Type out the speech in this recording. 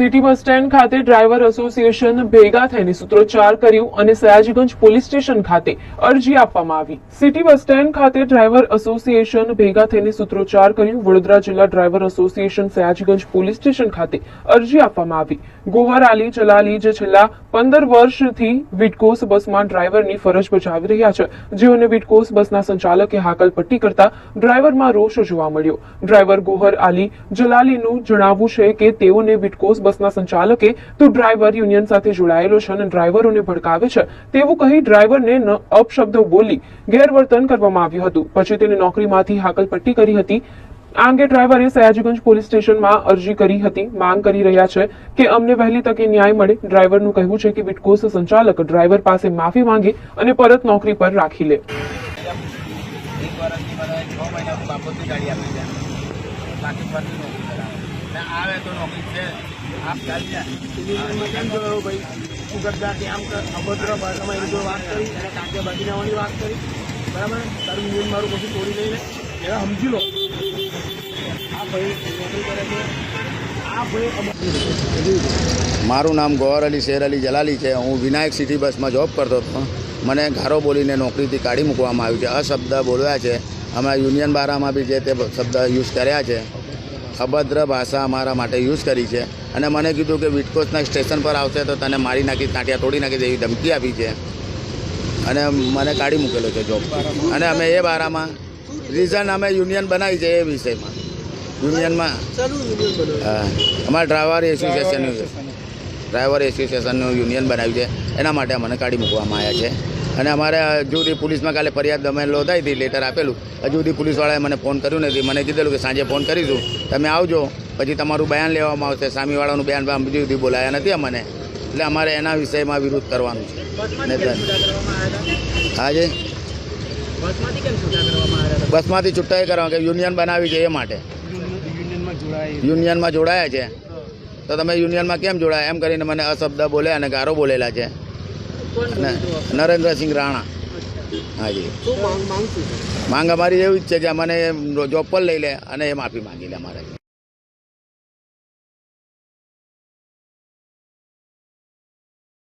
City bus stand ખાતે driver association ભેગા થઈને સૂત્રોચ્ચાર કર્યું અને સયાજીગંજ પોલીસ સ્ટેશન ખાતે અરજી આપવામાં આવી. સિટી બસ સ્ટેન્ડ ખાતે ડ્રાઈવર એસોસિએશન ભેગા થઈને સૂત્રોચ્ચાર કર્યું. વડોદરા જિલ્લા driver association Sayajiganj police station ખાતે અરજી આપવામાં આવી. ગોહર આલી ચલાલી જે છેલ્લા પંદર વર્ષથી વિટકોસ બસમાં ડ્રાઈવરની ફરજ બજાવી રહ્યા છે, જેઓને વિટકોસ બસના સંચાલકે હાકલ પટ્ટી કરતા ડ્રાઈવરમાં રોષ જોવા મળ્યો. ડ્રાઈવર ગોહર આલી જલાલીનું જણાવવું છે કે તેઓને વિટકોસ બસના સંચાલકે તો ડ્રાઈવર યુનિયન સાથે જોડાયેલો છે અને ડ્રાઈવરોને ભડકાવે છે. તેવું કહી ડ્રાઈવરને અપશબ્દો બોલી ગેરવર્તન કરવામાં આવ્યું હતું. પછી તેને નોકરીમાંથી હાકલપટ્ટી કરી હતી. આ અંગે ડ્રાઈવરે સયાજીગંજ પોલીસ સ્ટેશનમાં અરજી કરી હતી. માંગ કરી રહ્યા છે કે અમને વહેલી તકે ન્યાય મળે. ડ્રાઈવરનું કહેવું છે કે વિટકોસ સંચાલક ડ્રાઈવર પાસે માફી માંગે અને પરત નોકરી પર રાખી લે. બાકી આવે તો નોકરી છે. આપ મારું નામ ગોહર અલી, શેર અલી જલાલી છે. હું વિનાયક સિટી બસમાં જોબ કરતો હતો. મને ગારો બોલીને નોકરીથી કાઢી મૂકવામાં આવ્યું છે. આ શબ્દ બોલ્યા છે. હમણાં યુનિયન બારામાં બી જે તે શબ્દ યુઝ કર્યા છે. અભદ્ર ભાષા અમારા માટે યુઝ કરી છે. અને મને કીધું કે વિટકોસના સ્ટેશન પર આવશે તો તને મારી નાખી, તાંટિયા તોડી નાખી એવી ધમકી આપી છે. અને મને કાઢી મૂકેલો છે જોબ અને અમે એ બારામાં રીઝન અમે યુનિયન બનાવી છે એ વિષયમાં. યુનિયનમાં અમારા ડ્રાઈવર એસોસિએશનનું ડ્રાઈવર એસોસિએશનનું યુનિયન બનાવ્યું છે. એના માટે અમને કાઢી મૂકવામાં આવ્યા છે. અને અમારે હજુ સુધી પોલીસમાં કાલે ફરિયાદ અમે નોંધાઈ હતી લેટર આપેલું. હજુ સુધી પોલીસવાળાએ મને ફોન કર્યું નથી. મને કીધેલું કે સાંજે ફોન કરીશું. તમે આવજો. પછી તમારું બયાન લેવામાં આવશે. સામીવાળાનું બયાન હજુ સુધી બોલાયા નથી અમને. એટલે અમારે એના વિષયમાં વિરોધ કરવાનું છે. હાજી બસમાંથી છૂટા કરવા કે યુનિયન બનાવી છે એ માટે. યુનિયનમાં જોડાયા છે. તો તમે યુનિયનમાં કેમ જોડાયા? એમ કરીને મને અશબ્દ બોલ્યા અને ગારો બોલેલા છે. નરેન્દ્રસિંહ રાણા. હાજી. માંગ અમારી એવી જ છે કે મને જોબ પર લઈ લે અને એ માફી માંગી લે અમારે.